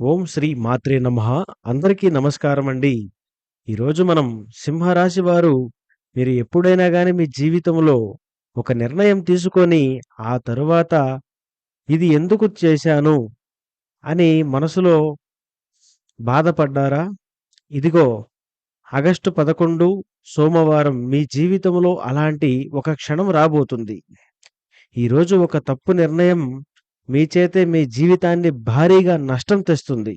ఓం శ్రీ మాత్రే నమః. అందరికీ నమస్కారం అండి. ఈరోజు మనం సింహరాశి వారు మీరు ఎప్పుడైనా కానీ మీ జీవితంలో ఒక నిర్ణయం తీసుకొని ఆ తరువాత ఇది ఎందుకు చేశాను అని మనసులో బాధపడ్డారా? ఇదిగో ఆగస్టు పదకొండు సోమవారం మీ జీవితంలో అలాంటి ఒక క్షణం రాబోతుంది. ఈరోజు ఒక తప్పు నిర్ణయం మీ చేతే మీ జీవితాన్ని భారీగా నష్టం తెస్తుంది.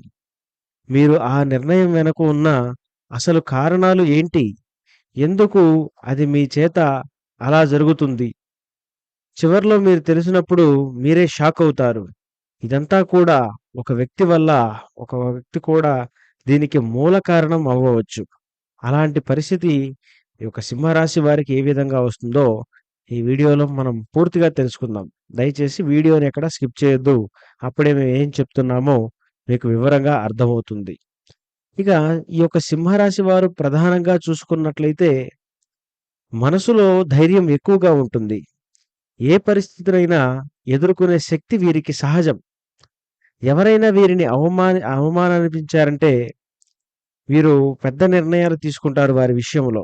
మీరు ఆ నిర్ణయం వెనుక ఉన్న అసలు కారణాలు ఏంటి? ఎందుకు అది మీ చేత అలా జరుగుతుంది? చివర్లో మీరు తెలిసినప్పుడు మీరే షాక్ అవుతారు. ఇదంతా కూడా ఒక వ్యక్తి వల్ల ఒక వ్యక్తి కూడా దీనికి మూల కారణం అవ్వవచ్చు. అలాంటి పరిస్థితి ఈ యొక్క సింహరాశి వారికి ఏ విధంగా వస్తుందో ఈ వీడియోలో మనం పూర్తిగా తెలుసుకుందాం. దయచేసి వీడియోని ఎక్కడ స్కిప్ చేయొద్దు. అప్పుడే మేము ఏం చెప్తున్నామో మీకు వివరంగా అర్థమవుతుంది. ఇక ఈ యొక్క సింహరాశి వారు ప్రధానంగా చూసుకున్నట్లయితే మనసులో ధైర్యం ఎక్కువగా ఉంటుంది. ఏ పరిస్థితులైనా ఎదుర్కొనే శక్తి వీరికి సహజం. ఎవరైనా వీరిని అవమాన అవమానించారంటే వీరు పెద్ద నిర్ణయాలు తీసుకుంటారు వారి విషయంలో.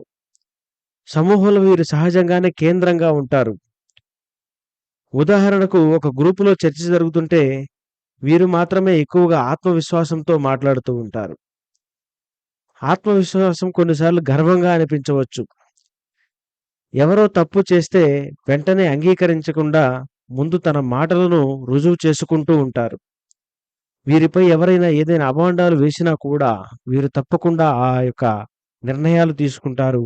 సమూహంలో వీరు సహజంగానే కేంద్రంగా ఉంటారు. ఉదాహరణకు ఒక గ్రూపులో చర్చ జరుగుతుంటే వీరు మాత్రమే ఎక్కువగా ఆత్మవిశ్వాసంతో మాట్లాడుతూ ఉంటారు. ఆత్మవిశ్వాసం కొన్నిసార్లు గర్వంగా అనిపించవచ్చు. ఎవరో తప్పు చేస్తే వెంటనే అంగీకరించకుండా ముందు తన మాటలను రుజువు చేసుకుంటూ ఉంటారు. వీరిపై ఎవరైనా ఏదైనా అభాండాలు వేసినా కూడా వీరు తప్పకుండా ఆ యొక్క నిర్ణయాలు తీసుకుంటారు.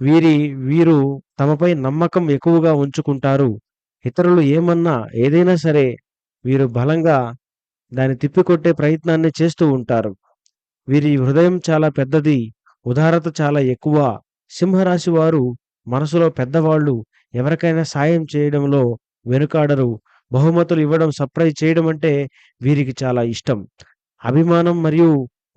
వీరి వీరు తమపై నమ్మకం ఎక్కువగా ఉంచుకుంటారు. ఇతరులు ఏమన్నా ఏదైనా సరే వీరు బలంగా దాన్ని తిప్పికొట్టే ప్రయత్నాన్ని చేస్తూ ఉంటారు. వీరి హృదయం చాలా పెద్దది ఉదారత చాలా ఎక్కువ. సింహరాశి వారు మనసులో పెద్దవాళ్ళు ఎవరికైనా సాయం చేయడంలో వెనుకాడరు. బహుమతులు ఇవ్వడం సర్ప్రైజ్ చేయడం అంటే వీరికి చాలా ఇష్టం. అభిమానం మరియు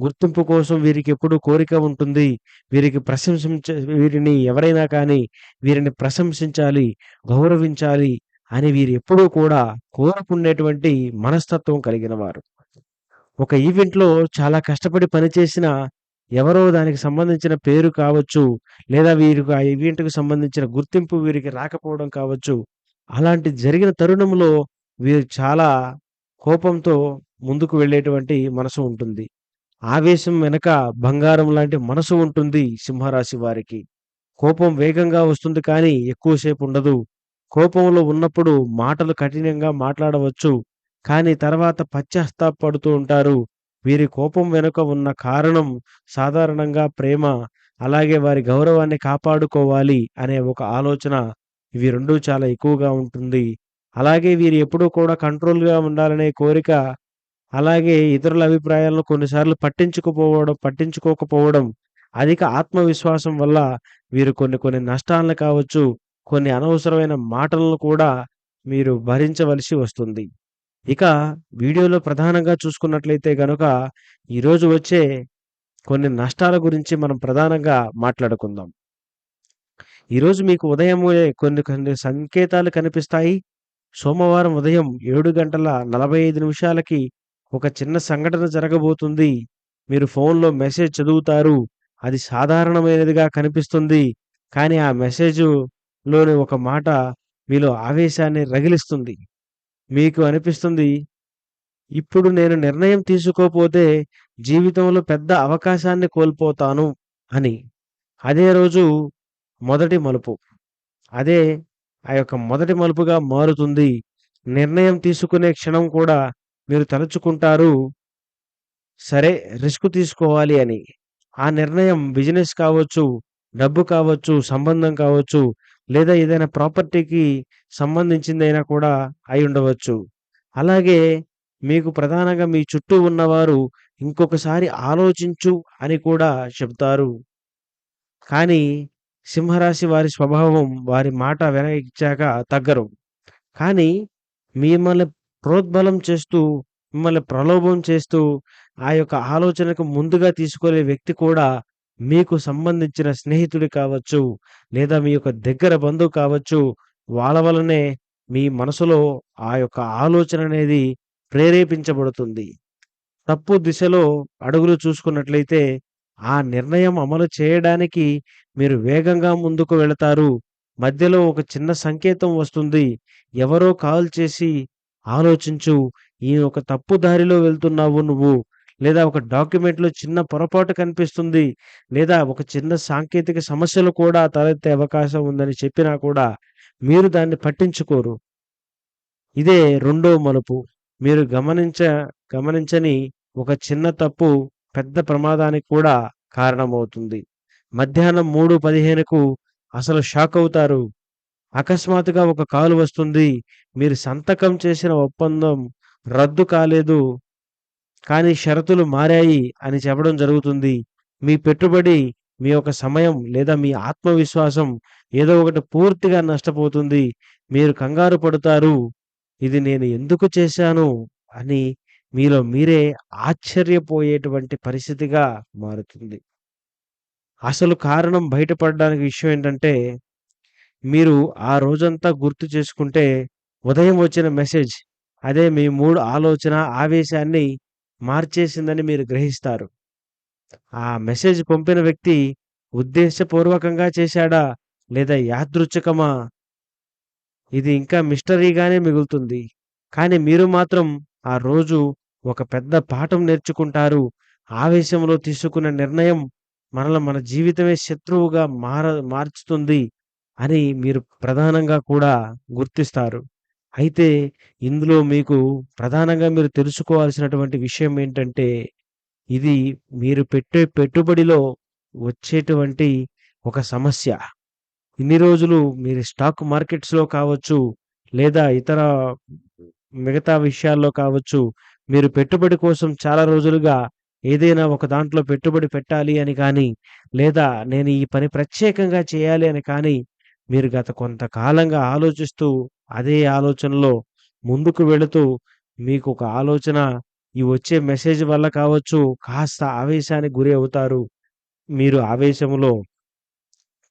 గుర్తింపు కోసం వీరికి ఎప్పుడు కోరిక ఉంటుంది. వీరికి ప్రశంసించ వీరిని ఎవరైనా కానీ వీరిని ప్రశంసించాలి గౌరవించాలి అని వీరు ఎప్పుడూ కూడా కోరుకునేటువంటి మనస్తత్వం కలిగిన వారు. ఒక ఈవెంట్లో చాలా కష్టపడి పనిచేసిన ఎవరో దానికి సంబంధించిన పేరు కావచ్చు లేదా వీరికి ఆ ఈవెంట్‌కు సంబంధించిన గుర్తింపు వీరికి రాకపోవడం కావచ్చు అలాంటి జరిగిన తరుణంలో వీరు చాలా కోపంతో ముందుకు వెళ్ళేటువంటి మనసు ఉంటుంది. ఆవేశం వెనక బంగారం లాంటి మనసు ఉంటుంది సింహరాశి వారికి. కోపం వేగంగా వస్తుంది కానీ ఎక్కువసేపు ఉండదు. కోపంలో ఉన్నప్పుడు మాటలు కఠినంగా మాట్లాడవచ్చు. కానీ తర్వాత పశ్చాత్తాపడుతూ ఉంటారు. వీరి కోపం వెనుక ఉన్న కారణం సాధారణంగా ప్రేమ. అలాగే వారి గౌరవాన్ని కాపాడుకోవాలి అనే ఒక ఆలోచన ఇవి రెండు చాలా ఎక్కువగా ఉంటుంది. అలాగే వీరు ఎప్పుడూ కూడా కంట్రోల్గా ఉండాలనే కోరిక అలాగే ఇతరుల అభిప్రాయాలను కొన్నిసార్లు పట్టించుకుపోవడం పట్టించుకోకపోవడం అధిక ఆత్మవిశ్వాసం వల్ల వీరు కొన్ని కొన్ని నష్టాలను కావచ్చు. కొన్ని అనవసరమైన మాటలను కూడా మీరు భరించవలసి వస్తుంది. ఇక వీడియోలో ప్రధానంగా చూసుకున్నట్లయితే గనుక ఈరోజు వచ్చే కొన్ని నష్టాల గురించి మనం ప్రధానంగా మాట్లాడుకుందాం. ఈరోజు మీకు ఉదయమే కొన్ని కొన్ని సంకేతాలు కనిపిస్తాయి. సోమవారం ఉదయం ఏడు గంటల నలభై ఐదు నిమిషాలకి ఒక చిన్న సంఘటన జరగబోతుంది. మీరు ఫోన్లో మెసేజ్ చదువుతారు. అది సాధారణమైనదిగా కనిపిస్తుంది. కానీ ఆ మెసేజ్ లోని ఒక మాట మీలో ఆవేశాన్ని రగిలిస్తుంది. మీకు అనిపిస్తుంది ఇప్పుడు నేను నిర్ణయం తీసుకోపోతే జీవితంలో పెద్ద అవకాశాన్ని కోల్పోతాను అని. అదే రోజు మొదటి మలుపు. అదే ఆ యొక్క మొదటి మలుపుగా మారుతుంది. నిర్ణయం తీసుకునే క్షణం కూడా మీరు తలుచుకుంటారు సరే రిస్క్ తీసుకోవాలి అని. ఆ నిర్ణయం బిజినెస్ కావచ్చు డబ్బు కావచ్చు సంబంధం కావచ్చు లేదా ఏదైనా ప్రాపర్టీకి సంబంధించిందైనా కూడా అయి ఉండవచ్చు. అలాగే మీకు ప్రధానంగా మీ చుట్టూ ఉన్నవారు ఇంకొకసారి ఆలోచించు అని కూడా చెప్తారు. కానీ సింహరాశి వారి స్వభావం వారి మాట వెనకిచ్చాక తగ్గరు. కానీ మిమ్మల్ని ప్రోద్బలం చేస్తూ మిమ్మల్ని ప్రలోభం చేస్తూ ఆ యొక్క ఆలోచనకు ముందుగా తీసుకునే వ్యక్తి కూడా మీకు సంబంధించిన స్నేహితుడు కావచ్చు లేదా మీ యొక్క దగ్గర బంధువు కావచ్చు వాళ్ళ వలనే మీ మనసులో ఆ యొక్క ఆలోచన అనేది ప్రేరేపించబడుతుంది తప్పు దిశలో అడుగులు చూసుకున్నట్లయితే, ఆ నిర్ణయం అమలు చేయడానికి మీరు వేగంగా ముందుకు వెళతారు. మధ్యలో ఒక చిన్న సంకేతం వస్తుంది. ఎవరో కాల్ చేసి ఆలోచించు. ఈ ఒక తప్పు దారిలో వెళ్తున్నావు నువ్వు. లేదా ఒక డాక్యుమెంట్‌లో చిన్న పొరపాటు కనిపిస్తుంది. లేదా ఒక చిన్న సాంకేతిక సమస్యలు కూడా తలెత్తే అవకాశం ఉందని చెప్పినా కూడా మీరు దాన్ని పట్టించుకోరు. ఇదే రెండో మలుపు. మీరు గమనించ గమనించని ఒక చిన్న తప్పు పెద్ద ప్రమాదానికి కూడా కారణమవుతుంది. మధ్యాహ్నం 3:15కు అసలు షాక్ అవుతారు అకస్మాత్తుగా ఒక కాలు వస్తుంది. మీరు సంతకం చేసిన ఒప్పందం రద్దు కాలేదు. కానీ షరతులు మారాయి అని చెప్పడం జరుగుతుంది. మీ పెట్టుబడి, మీ యొక్క సమయం లేదా మీ ఆత్మవిశ్వాసం ఏదో ఒకటి పూర్తిగా నష్టపోతుంది. మీరు కంగారు పడుతారు. ఇది నేను ఎందుకు చేశాను అని మీలో మీరే ఆశ్చర్యపోయేటువంటి పరిస్థితిగా మారుతుంది. అసలు కారణం బయటపడడానికి విషయం ఏంటంటే, మీరు ఆ రోజంతా గుర్తు చేసుకుంటే ఉదయం వచ్చిన మెసేజ్ అదే మీ మూడు ఆలోచన, ఆవేశాన్ని మార్చేసిందని మీరు గ్రహిస్తారు. ఆ మెసేజ్ పంపిన వ్యక్తి ఉద్దేశపూర్వకంగా చేశాడా? లేదా యాదృచ్ఛికమా? ఇది ఇంకా మిస్టరీగానే మిగులుతుంది. కానీ మీరు మాత్రం ఆ రోజు ఒక పెద్ద పాఠం నేర్చుకుంటారు. ఆవేశంలో తీసుకున్న నిర్ణయం మనల మన జీవితమే శత్రువుగా మార మార్చుతుంది అని మీరు ప్రధానంగా కూడా గుర్తిస్తారు. అయితే ఇందులో మీకు ప్రధానంగా మీరు తెలుసుకోవాల్సినటువంటి విషయం ఏంటంటే, ఇది మీరు పెట్టే పెట్టుబడిలో వచ్చేటువంటి ఒక సమస్య. ఇన్ని రోజులు మీరు స్టాక్ మార్కెట్స్‌లో కావచ్చు, లేదా ఇతర మిగతా విషయాల్లో కావచ్చు, మీరు పెట్టుబడి కోసం చాలా రోజులుగా ఏదైనా ఒక దాంట్లో పెట్టుబడి పెట్టాలి అని కానీ, లేదా నేను ఈ పని ప్రత్యేకంగా చేయాలి అని కానీ, మీరు గత కొంతకాలంగా ఆలోచిస్తూ, అదే ఆలోచనలో ముందుకు వెళుతూ, మీకు ఒక ఆలోచన ఈ వచ్చే మెసేజ్ వల్ల కావచ్చు, కాస్త ఆవేశానికి గురి అవుతారు. మీరు ఆవేశంలో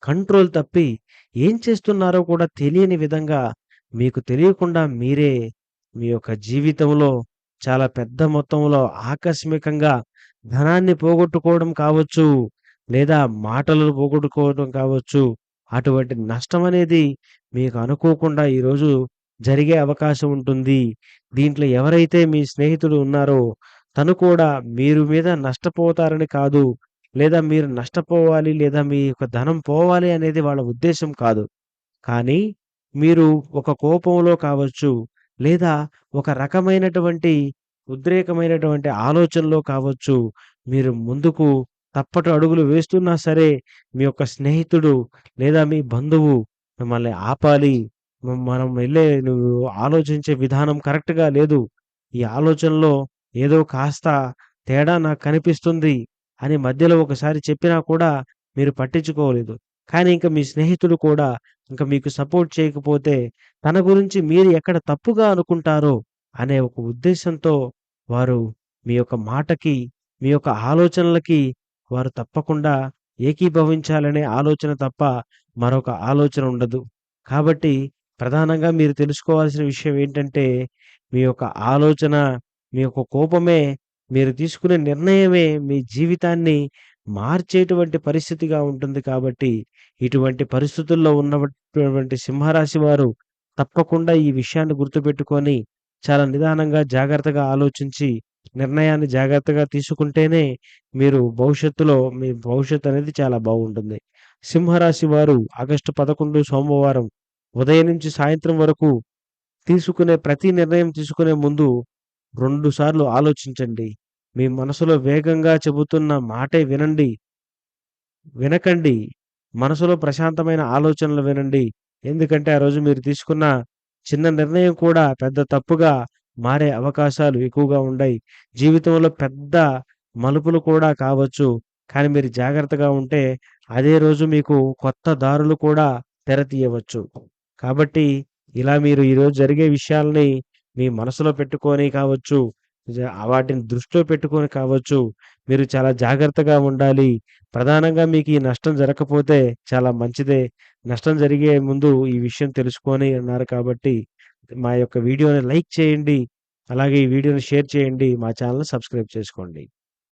కంట్రోల్ తప్పి ఏం చేస్తున్నారో కూడా తెలియని విధంగా మీకు తెలియకుండా మీరే మీ యొక్క జీవితంలో చాలా పెద్ద మొత్తంలో ఆకస్మికంగా ధనాన్ని పోగొట్టుకోవడం కావచ్చు, లేదా మాటలను పోగొట్టుకోవడం కావచ్చు. అటువంటి నష్టం అనేది మీకు అనుకోకుండా ఈరోజు జరిగే అవకాశం ఉంటుంది. దీంట్లో ఎవరైతే మీ స్నేహితుడు ఉన్నారో తను కూడా మీరు మీద నష్టపోతారని కాదు. లేదా మీరు నష్టపోవాలి లేదా మీ యొక్క ధనం పోవాలి అనేది వాళ్ళ ఉద్దేశం కాదు. కానీ మీరు ఒక కోపంలో కావచ్చు, లేదా ఒక రకమైనటువంటి ఉద్రేకమైనటువంటి ఆలోచనలో కావచ్చు, మీరు ముందుకు తప్పటు అడుగులు వేస్తున్నా సరే, మీ యొక్క స్నేహితుడు లేదా మీ బంధువు మిమ్మల్ని ఆపాలి. మనం వెళ్ళే నువ్వు ఆలోచించే విధానం కరెక్ట్‌గా లేదు. ఈ ఆలోచనలో ఏదో కాస్త తేడా నాకు కనిపిస్తుంది అని మధ్యలో ఒకసారి చెప్పినా కూడా మీరు పట్టించుకోలేదు. కానీ ఇంకా మీ స్నేహితుడు కూడా ఇంకా మీకు సపోర్ట్ చేయకపోతే తన గురించి మీరు ఎక్కడ తప్పుగా అనుకుంటారో అనే ఒక ఉద్దేశంతో వారు మీ యొక్క మాటకి, మీ యొక్క ఆలోచనలకి వారు తప్పకుండా ఏకీభవించాలనే ఆలోచన తప్ప మరొక ఆలోచన ఉండదు. కాబట్టి ప్రధానంగా మీరు తెలుసుకోవాల్సిన విషయం ఏంటంటే, మీ యొక్క ఆలోచన, మీ యొక్క కోపమే మీరు తీసుకునే నిర్ణయమే మీ జీవితాన్ని మార్చేటువంటి పరిస్థితిగా ఉంటుంది కాబట్టి, ఇటువంటి పరిస్థితుల్లో ఉన్నటువంటి సింహరాశి వారు తప్పకుండా ఈ విషయాన్ని గుర్తుపెట్టుకొని, చాలా నిదానంగా, జాగ్రత్తగా ఆలోచించి, నిర్ణయాన్ని జాగ్రత్తగా తీసుకుంటేనే మీరు భవిష్యత్తులో మీ భవిష్యత్తు అనేది చాలా బాగుంటుంది. సింహరాశి వారు ఆగస్టు 11 సోమవారం ఉదయం నుంచి సాయంత్రం వరకు తీసుకునే ప్రతి నిర్ణయం తీసుకునే ముందు రెండు సార్లు ఆలోచించండి. మీ మనసులో వేగంగా చెబుతున్న మాటే వినండి. వినకండి. మనసులో ప్రశాంతమైన ఆలోచనలు వినండి. ఎందుకంటే ఆ రోజు మీరు తీసుకున్న చిన్న నిర్ణయం కూడా పెద్ద తప్పుగా మారే అవకాశాలు ఎక్కువగా ఉండాయి. జీవితంలో పెద్ద మలుపులు కూడా కావచ్చు. కానీ మీరు జాగ్రత్తగా ఉంటే అదే రోజు మీకు కొత్త దారులు కూడా తెరతీయవచ్చు. కాబట్టి ఇలా మీరు ఈరోజు జరిగే విషయాల్ని మీ మనసులో పెట్టుకొని కావచ్చు, వాటిని దృష్టిలో పెట్టుకొని కావచ్చు, మీరు చాలా జాగ్రత్తగా ఉండాలి. ప్రధానంగా మీకు ఈ నష్టం జరగకపోతే చాలా మంచిదే. నష్టం జరిగే ముందు ఈ విషయం తెలుసుకొని అన్నారు కాబట్టి మా యొక్క వీడియోని లైక్ చేయండి. అలాగే ఈ వీడియోని షేర్ చేయండి. మా ఛానల్ని సబ్స్క్రైబ్ చేసుకోండి.